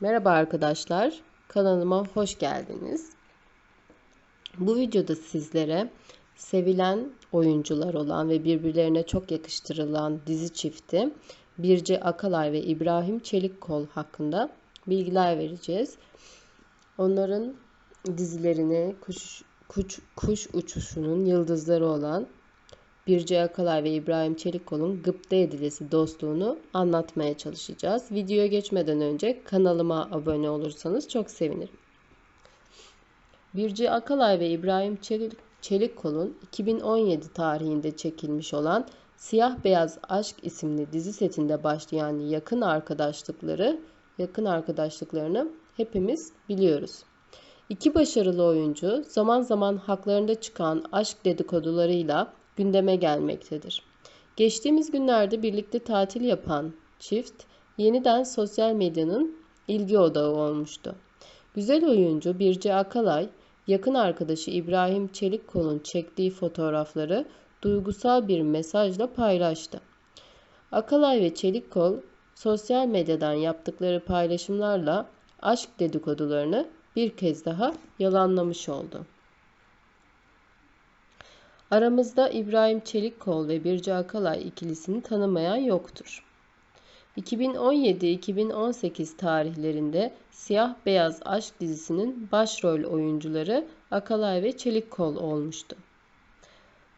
Merhaba arkadaşlar, kanalıma hoş geldiniz. Bu videoda sizlere sevilen oyuncular olan ve birbirlerine çok yakıştırılan dizi çifti Birce Akalay ve İbrahim Çelikkol hakkında bilgiler vereceğiz. Onların dizilerini kuş, kuş, kuş uçuşunun yıldızları olan Birce Akalay ve İbrahim Çelikkol'un Gıpta Edilesi dostluğunu anlatmaya çalışacağız. Videoya geçmeden önce kanalıma abone olursanız çok sevinirim. Birce Akalay ve İbrahim Çelik, Çelikkol'un 2017 tarihinde çekilmiş olan Siyah Beyaz Aşk isimli dizi setinde başlayan yakın arkadaşlıkları, yakın arkadaşlıklarını hepimiz biliyoruz. İki başarılı oyuncu zaman zaman haklarında çıkan aşk dedikodularıyla gündeme gelmektedir. Geçtiğimiz günlerde birlikte tatil yapan çift yeniden sosyal medyanın ilgi odağı olmuştu. Güzel oyuncu Birce Akalay, yakın arkadaşı İbrahim Çelikkol'un çektiği fotoğrafları duygusal bir mesajla paylaştı. Akalay ve Çelikkol sosyal medyadan yaptıkları paylaşımlarla aşk dedikodularını bir kez daha yalanlamış oldu. Aramızda İbrahim Çelikkol ve Birce Akalay ikilisini tanımayan yoktur. 2017-2018 tarihlerinde Siyah Beyaz Aşk dizisinin başrol oyuncuları Akalay ve Çelikkol olmuştu.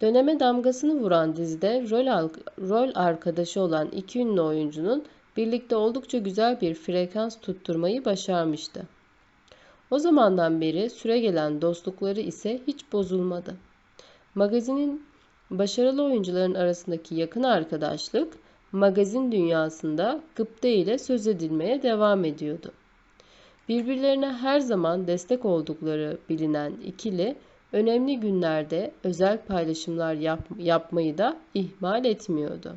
Döneme damgasını vuran dizide rol, rol arkadaşı olan iki ünlü oyuncunun birlikte oldukça güzel bir frekans tutturmayı başarmıştı. O zamandan beri süregelen dostlukları ise hiç bozulmadı. Magazinin başarılı oyuncuların arasındaki yakın arkadaşlık magazin dünyasında gıpta ile söz edilmeye devam ediyordu. Birbirlerine her zaman destek oldukları bilinen ikili önemli günlerde özel paylaşımlar yap yapmayı da ihmal etmiyordu.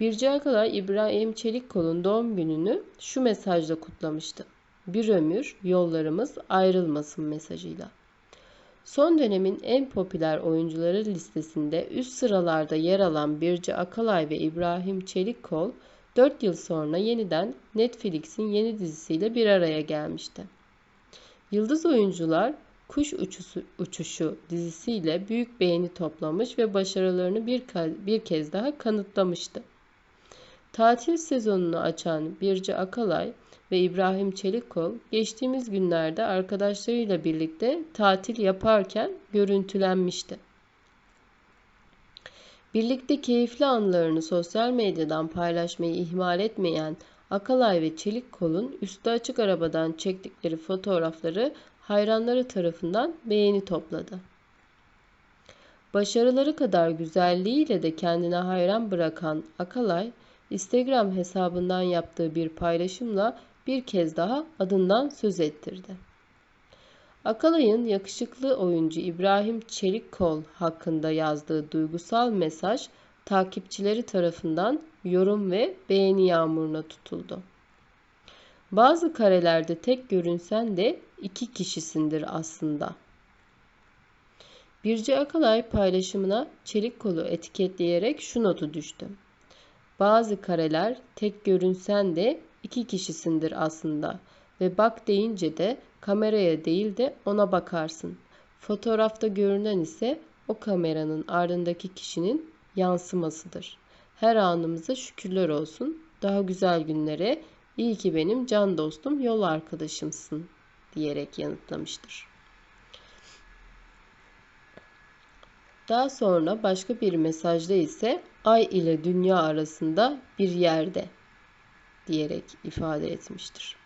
Birce kadar İbrahim Çelikkol'un doğum gününü şu mesajla kutlamıştı. Bir ömür yollarımız ayrılmasın mesajıyla. Son dönemin en popüler oyuncuları listesinde üst sıralarda yer alan Birce Akalay ve İbrahim Çelikkol 4 yıl sonra yeniden Netflix'in yeni dizisiyle bir araya gelmişti. Yıldız oyuncular Kuş Uçuşu, Uçuşu dizisiyle büyük beğeni toplamış ve başarılarını bir, bir kez daha kanıtlamıştı. Tatil sezonunu açan Birce Akalay ve İbrahim Çelikkol geçtiğimiz günlerde arkadaşlarıyla birlikte tatil yaparken görüntülenmişti. Birlikte keyifli anlarını sosyal medyadan paylaşmayı ihmal etmeyen Akalay ve Çelikkol'un üstü açık arabadan çektikleri fotoğrafları hayranları tarafından beğeni topladı. Başarıları kadar güzelliğiyle de kendine hayran bırakan Akalay, Instagram hesabından yaptığı bir paylaşımla bir kez daha adından söz ettirdi. Akalay'ın yakışıklı oyuncu İbrahim Çelikkol hakkında yazdığı duygusal mesaj takipçileri tarafından yorum ve beğeni yağmuruna tutuldu. Bazı karelerde tek görünsen de iki kişisindir aslında. Birce Akalay paylaşımına çelik kolu etiketleyerek şu notu düştü. Bazı kareler tek görünsen de iki kişisindir aslında ve bak deyince de kameraya değil de ona bakarsın. Fotoğrafta görünen ise o kameranın ardındaki kişinin yansımasıdır. Her anımıza şükürler olsun. Daha güzel günlere iyi ki benim can dostum, yol arkadaşımsın diyerek yanıtlamıştır. Daha sonra başka bir mesajda ise ay ile dünya arasında bir yerde diyerek ifade etmiştir.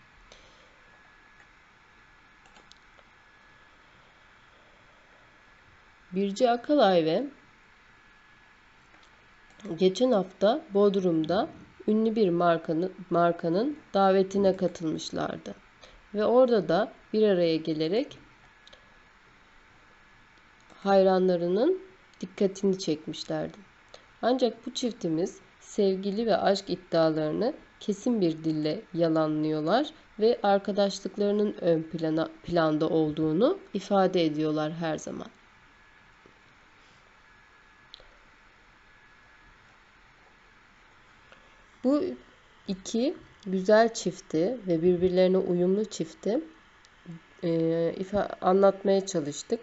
Birce Akalay ve geçen hafta Bodrum'da ünlü bir markanın, markanın davetine katılmışlardı. Ve orada da bir araya gelerek hayranlarının dikkatini çekmişlerdi. Ancak bu çiftimiz sevgili ve aşk iddialarını kesin bir dille yalanlıyorlar ve arkadaşlıklarının ön plana, planda olduğunu ifade ediyorlar her zaman. Bu iki güzel çifti ve birbirlerine uyumlu çifti e, anlatmaya çalıştık.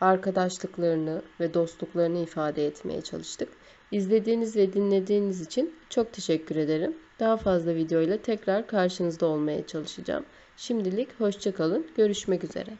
Arkadaşlıklarını ve dostluklarını ifade etmeye çalıştık. İzlediğiniz ve dinlediğiniz için çok teşekkür ederim. Daha fazla video ile tekrar karşınızda olmaya çalışacağım. Şimdilik hoşça kalın. Görüşmek üzere.